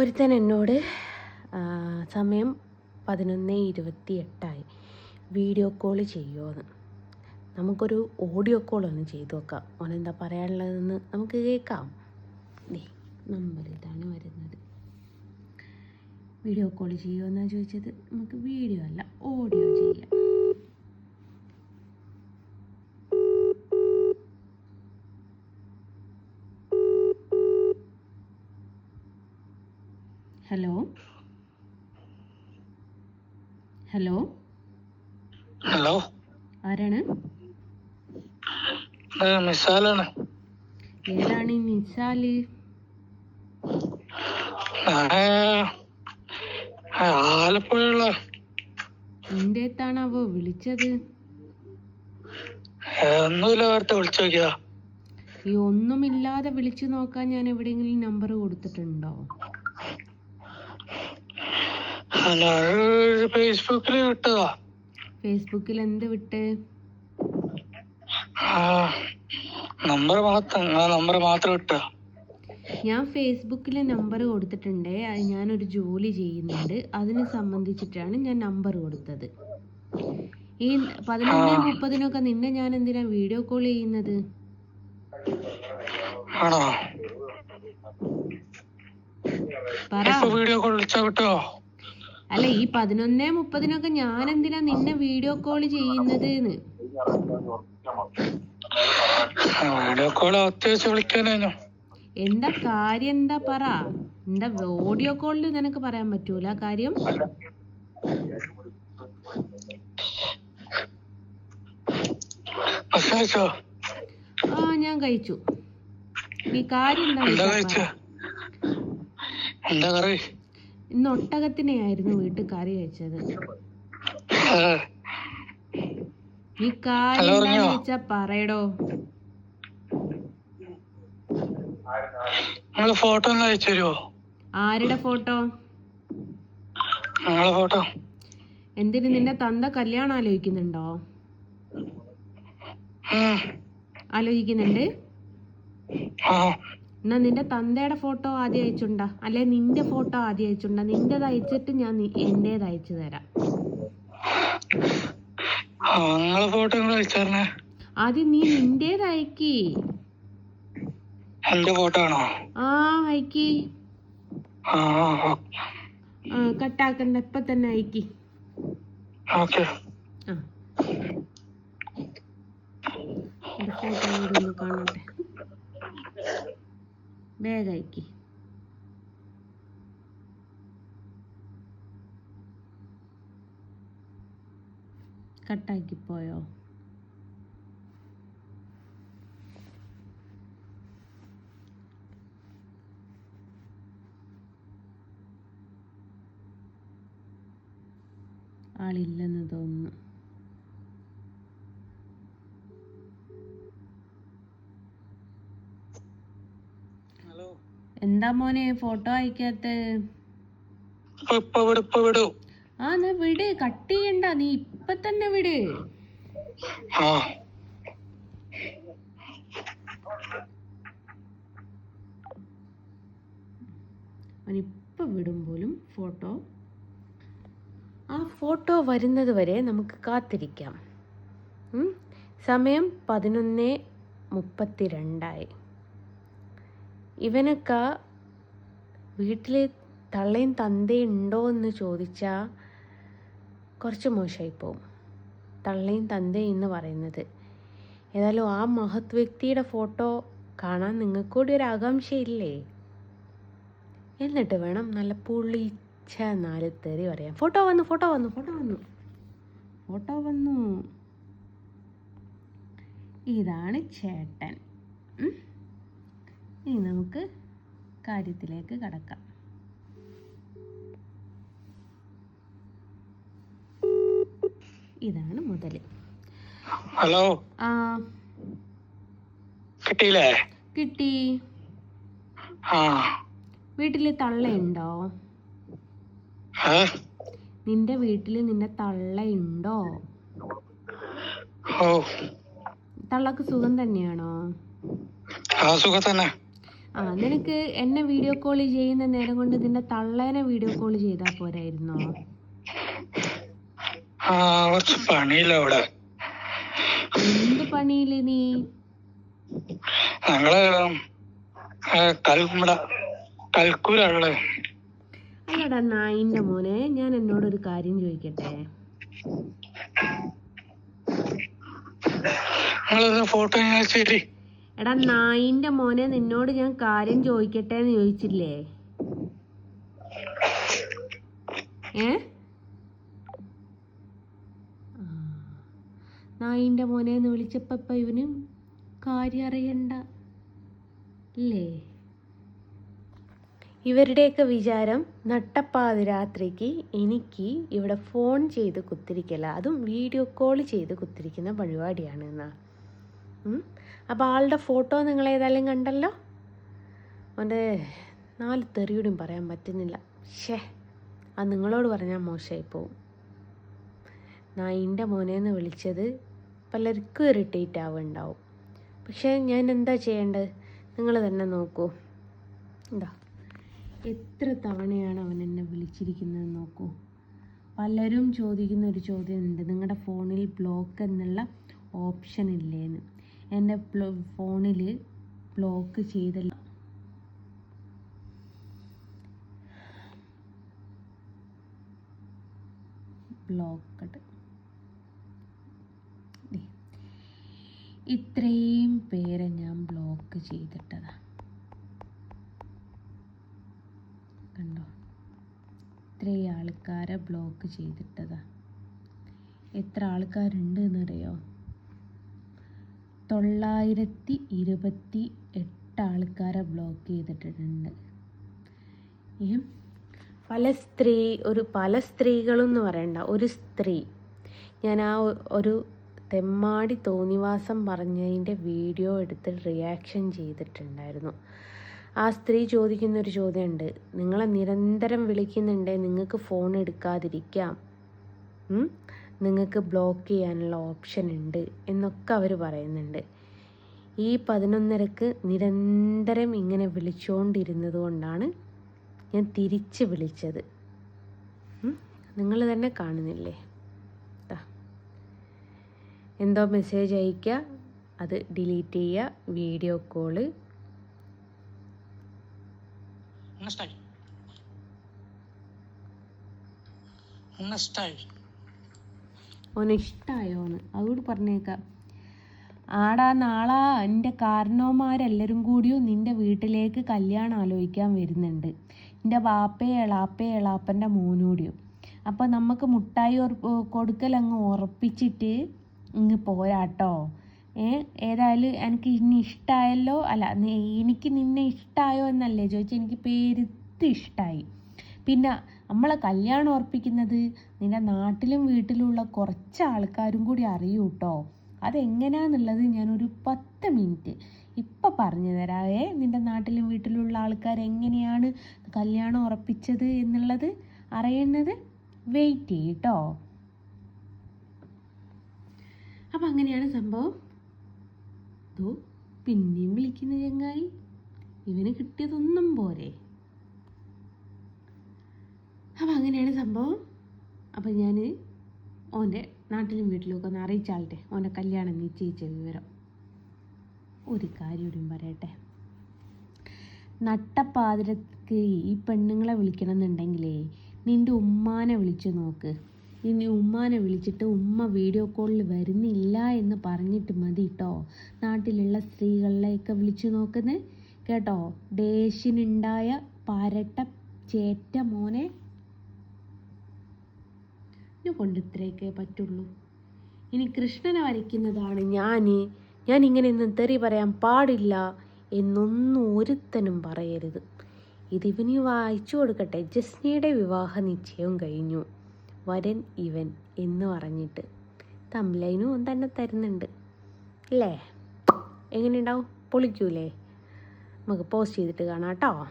ഒരുത്തൻ എന്നോട് സമയം പതിനൊന്ന് ഇരുപത്തി എട്ടായി വീഡിയോ കോൾ ചെയ്യുമോയെന്ന് നമുക്കൊരു ഓഡിയോ കോൾ ഒന്ന് ചെയ്തു നോക്കാം. ഓനെന്താ പറയാനുള്ളതെന്ന് നമുക്ക് കേൾക്കാം. നമ്പർ ഇതാണ് വരുന്നത്. വീഡിയോ കോൾ ചെയ്യുമെന്നാണ് ചോദിച്ചത്? നമുക്ക് വീഡിയോ അല്ല ഓഡിയോ ചെയ്യാം ഹലോ ഹലോ ഹലോ. ആരാണ്? നിസാലാണ് ഏതാണ് നിസാൽ ആലപ്പുഴയുള്ള നിന്റെ അടുത്താണാവോ വിളിച്ചത്? ഒന്നുമില്ല നേരത്തെ വിളിച്ചു നോക്കിയാ ഈ ഒന്നുമില്ലാതെ വിളിച്ചു നോക്കാൻ ഞാൻ എവിടെയെങ്കിലും നമ്പർ കൊടുത്തിട്ടുണ്ടോ? ഫേസ്ബുക്കിൽ വിട്ടതാ. ഫേസ്ബുക്കിൽ എന്ത് വിട്ട്? നമ്പർ മാത്രം നമ്പർ മാത്രം ഞാൻ ഫേസ്ബുക്കിൽ നമ്പർ കൊടുത്തിട്ടുണ്ട്. ഞാൻ ഒരു ജോലി ചെയ്യുന്നുണ്ട്. അതിനെ സംബന്ധിച്ചിട്ടാണ് ഞാൻ നമ്പർ കൊടുത്തത്. ഈ പതിനൊന്ന് മുപ്പതിനൊക്കെ നിന്നെ ഞാൻ എന്തിനാ വീഡിയോ കോൾ ചെയ്യുന്നത്? വീഡിയോ കോൾ വിളിച്ചാ അല്ല ഈ പതിനൊന്നേ മുപ്പതിനൊക്കെ ഞാൻ എന്തിനാ നിന്നെ വീഡിയോ കോൾ ചെയ്യുന്നത് ന്ന്? വീഡിയോ കോൾ അത്യാവശ്യം വിളിക്കാനു എന്താ കാര്യം? എന്താ പറ? എന്താ ഓഡിയോ കോളിൽ നിനക്ക് പറയാൻ പറ്റൂല കാര്യം? ആ ഞാൻ കഴിച്ചു. നീ കാര്യം എന്താ. എന്താ കറി? ഇന്ന് ഒട്ടകത്തിനെയായിരുന്നു വീട്ടിൽ കറി വെച്ചത് നീ ഈ കാര്യം? വെച്ചാ പറയടോ. ഫോട്ടോ ആരുടെ ഫോട്ടോ? ഫോട്ടോ. എന്തിന് നിന്റെ തന്ത കല്യാണം ആലോചിക്കുന്നുണ്ടോ. ആലോചിക്കുന്നുണ്ട്? ആ. എന്നാ നിന്റെ തന്തയുടെ ഫോട്ടോ ആദ്യം അയച്ചുണ്ടാ. അല്ലെ നിന്റെ ഫോട്ടോ ആദ്യം അയച്ചുണ്ടാ. നിന്റേത് അയച്ചിട്ട് ഞാൻ എന്റേത് അയച്ചു തരാം. ഫോട്ടോ ആദ്യം നീ നിന്റേത് അയക്കി. എന്റെ ഫോട്ടോ ആണോ? ആ അയക്കി. കട്ടാക്കണ്ട. ഇപ്പൊ തന്നെ അയക്കി. ഓക്കെ. ആ. കാണട്ടെ. വേഗം അയക്കി കട്ടാക്കി പോയോ ആളില്ലെന്ന് തോന്നുന്നു ഹലോ എന്താ മോനെ ഫോട്ടോ അയക്കാത്ത? ആ നീ വിട് കട്ട് ചെയ്യണ്ട നീ ഇപ്പൊ തന്നെ വിട്. അവനിപ്പോൾ വിടും പോലും ഫോട്ടോ ആ ഫോട്ടോ വരുന്നത് വരെ നമുക്ക് കാത്തിരിക്കാം. ഉം. സമയം പതിനൊന്ന് മുപ്പത്തിരണ്ടായി. ഇവനൊക്കെ വീട്ടിൽ തള്ളയും തന്തയും ഉണ്ടോ എന്ന് ചോദിച്ചാൽ കുറച്ച് മോശമായി പോകും തള്ളയും തന്തയും എന്ന് പറയുന്നത്. ഏതായാലും ആ മഹത് വ്യക്തിയുടെ ഫോട്ടോ കാണാൻ നിങ്ങൾക്കൂടി ഒരു ആകാംക്ഷയില്ലേ? എന്നിട്ട് വേണം നല്ല പുളിച്ച നാല് തെറി പറയാം ഫോട്ടോ വന്നു ഫോട്ടോ വന്നു ഫോട്ടോ വന്നു. ഫോട്ടോ വന്നു. ഇതാണ് ചേട്ടൻ. ഇനി നമുക്ക് കാര്യത്തിലേക്ക് കടക്കാം. ഇതാണ് മുതൽ ഹലോ? ആ. കിട്ടിയില്ലേ? കിട്ടി. ആ. വീട്ടിൽ തള്ളയുണ്ടോ? നിന്റെ വീട്ടിൽ നിന്റെ തള്ളയുണ്ടോ? തള്ളക്ക് സുഖം തന്നെയാണോ? ആ സുഖം തന്നെ. ആ നിനക്ക് എന്നെ വീഡിയോ കോൾ ചെയ്യുന്ന നേരം കൊണ്ട് നിന്റെ തള്ളേനെ വീഡിയോ കോൾ ചെയ്താ പോരായിരുന്നോ? ആ കുറച്ച് പണിയില്ല അവിടെ. എന്ത് പണിയിൽ നീ? ഞങ്ങൾ അല്ലടാ നായിന്റെ മോനെ ഞാൻ എന്നോടൊരു കാര്യം ചോദിക്കട്ടെ? ഫോട്ടോ ശരി എടാ നായിന്റെ മോനെ നിന്നോട് ഞാൻ കാര്യം ചോദിക്കട്ടെ എന്ന് ചോദിച്ചില്ലേ? ഏ. നായിന്റെ മോനെ എന്ന് വിളിച്ചപ്പോ ഇപ്പൊ ഇവനും കാര്യം അറിയണ്ട. അല്ലേ ഇവരുടെയൊക്കെ വിചാരം നട്ടപ്പാതിരാത്രിക്ക് എനിക്ക് ഇവിടെ ഫോൺ ചെയ്ത് കുത്തിരിക്കല. അതും വീഡിയോ കോൾ ചെയ്ത് കുത്തിരിക്കുന്ന പരിപാടിയാണ് എന്നാ. അപ്പോൾ ആളുടെ ഫോട്ടോ നിങ്ങൾ ഏതായാലും കണ്ടല്ലോ? അവന്റെ നാല് തെറിയോടും പറയാൻ പറ്റുന്നില്ല. ഷേ അത് നിങ്ങളോട് പറഞ്ഞാൽ മോശമായി പോവും. നായിന്റെ മോനെന്ന് വിളിച്ചത് പലർക്കും ഇറിറ്റേറ്റ് ആവുന്നുണ്ടാവും പക്ഷേ ഞാൻ എന്താ ചെയ്യേണ്ടത്? നിങ്ങൾ തന്നെ നോക്കൂ. എന്താ എത്ര തവണയാണ് അവൻ എന്നെ വിളിച്ചിരിക്കുന്നത് നോക്കൂ. പലരും ചോദിക്കുന്ന ഒരു ചോദ്യമുണ്ട്. നിങ്ങളുടെ ഫോണിൽ ബ്ലോക്ക് എന്നുള്ള ഓപ്ഷൻ ഇല്ലേന്ന്. എന്റെ ഫോണിൽ ബ്ലോക്ക് ചെയ്തല്ല. ബ്ലോക്കഡ് ഇത്രയും പേരെ ഞാൻ ബ്ലോക്ക് ചെയ്തിട്ടതാ. കണ്ടോ? ഇത്രയും ആൾക്കാരെ ബ്ലോക്ക് ചെയ്തിട്ടതാ. എത്ര ആൾക്കാരുണ്ട് എന്നറിയോ തൊള്ളായിരത്തി ഇരുപത്തി എട്ട് ആൾക്കാരെ ബ്ലോക്ക് ചെയ്തിട്ടുണ്ട്? പല സ്ത്രീ ഒരു പല സ്ത്രീകളും എന്ന് പറയണ്ട ഒരു സ്ത്രീ ഞാൻ ആ ഒരു തെമ്മാടി തോന്നിവാസം പറഞ്ഞതിന്റെ വീഡിയോ എടുത്ത് റിയാക്ഷൻ ചെയ്തിട്ടുണ്ടായിരുന്നു ആ സ്ത്രീ ചോദിക്കുന്ന ഒരു ചോദ്യമുണ്ട് നിങ്ങളെ നിരന്തരം വിളിക്കുന്നുണ്ടേ നിങ്ങൾക്ക് ഫോൺ എടുക്കാതിരിക്കാം? നിങ്ങൾക്ക് ബ്ലോക്ക് ചെയ്യാനുള്ള ഓപ്ഷൻ ഉണ്ട് എന്നൊക്കെ അവർ പറയുന്നുണ്ട്. ഈ പതിനൊന്നരക്ക് നിരന്തരം ഇങ്ങനെ വിളിച്ചുകൊണ്ടിരുന്നത് കൊണ്ടാണ് ഞാൻ തിരിച്ച് വിളിച്ചത്. നിങ്ങൾ തന്നെ കാണുന്നില്ലേ? എന്തോ മെസ്സേജ് അയക്കുക അത് ഡിലീറ്റ് ചെയ്യുക വീഡിയോ കോൾ ഇഷ്ടായി ഇഷ്ടായി ഓന് ഇഷ്ടമായോന്ന് അതുകൂടി പറഞ്ഞേക്കാം. ആടാ നാളാ എന്റെ കാരണവന്മാരെല്ലാവരും കൂടിയും നിന്റെ വീട്ടിലേക്ക് കല്യാണം ആലോചിക്കാൻ വരുന്നുണ്ട്. എന്റെ വാപ്പയെ എളാപ്പയെ എളാപ്പന്റെ മോനൂടിയും. അപ്പോൾ നമുക്ക് മുട്ടായി കൊടുക്കൽ അങ്ങ് ഉറപ്പിച്ചിട്ട് ഇങ്ങ് പോരാട്ടോ. ഏ ഏതായാലും എനിക്ക് ഇനി ഇഷ്ടമായല്ലോ അല്ല എനിക്ക് നിന്നെ ഇഷ്ടമായോ എന്നല്ലേ ചോദിച്ചാൽ എനിക്ക് പെരുത്ത് ഇഷ്ടമായി പിന്നെ നമ്മളെ കല്യാണം ഉറപ്പിക്കുന്നത് നിന്റെ നാട്ടിലും വീട്ടിലുള്ള കുറച്ച് ആൾക്കാരും കൂടി അറിയൂ കേട്ടോ അതെങ്ങനെയാന്നുള്ളത് ഞാനൊരു പത്ത് മിനിറ്റ് ഇപ്പം പറഞ്ഞു തരാവേ നിന്റെ നാട്ടിലും വീട്ടിലുള്ള ആൾക്കാർ എങ്ങനെയാണ് കല്യാണം ഉറപ്പിച്ചത് എന്നുള്ളത് അറിയുന്നത് വെയിറ്റ് ചെയ്യട്ടോ അപ്പം അങ്ങനെയാണ് സംഭവം. പിന്നെയും വിളിക്കുന്ന ചങ്ങായി. ഇവന് കിട്ടിയതൊന്നും പോരെ. അപ്പം അങ്ങനെയാണ് സംഭവം. അപ്പം ഞാൻ ഓന്റെ നാട്ടിലും വീട്ടിലുമൊക്കെ ഒന്ന് അറിയിച്ചാളട്ടെ. ഓന്റെ കല്യാണം നിശ്ചയിച്ച വിവരം. ഒരു കാര്യം കൂടിയും പറയട്ടെ. നട്ടപ്പാതിരക്ക് ഈ പെണ്ണുങ്ങളെ വിളിക്കണം എന്നുണ്ടെങ്കിലേ നിന്റെ ഉമ്മാനെ വിളിച്ച് നോക്ക്. ഇനി ഉമ്മാനെ വിളിച്ചിട്ട് ഉമ്മ വീഡിയോ കോളിൽ വരുന്നില്ല എന്ന് പറഞ്ഞിട്ട് മതി കേട്ടോ നാട്ടിലുള്ള സ്ത്രീകളിലെയൊക്കെ വിളിച്ചു നോക്കുന്നത് കേട്ടോ? ഡേഷിനുണ്ടായ പരട്ട ചേറ്റ മോനെ. എന്നെ ഇത്രയൊക്കെ പറ്റുള്ളൂ. ഇനി കൃഷ്ണനെ വരയ്ക്കുന്നതാണ് ഞാൻ ഞാൻ ഇങ്ങനെയൊന്നും തെറി പറയാൻ പാടില്ല എന്നൊന്നും ഒരുത്തനും പറയരുത്. ഇതിവന് വായിച്ചു കൊടുക്കട്ടെ. ജസ്നിയുടെ വിവാഹ നിശ്ചയവും കഴിഞ്ഞു. വരൻ ഇവൻ എന്ന് പറഞ്ഞിട്ട് തമ്പ്ലൈനും തന്നെ തരുന്നുണ്ട്. അല്ലേ? എങ്ങനെയുണ്ടാവും? പൊളിക്കൂലേ? നമുക്ക് പോസ്റ്റ് ചെയ്തിട്ട് കാണാം കേട്ടോ.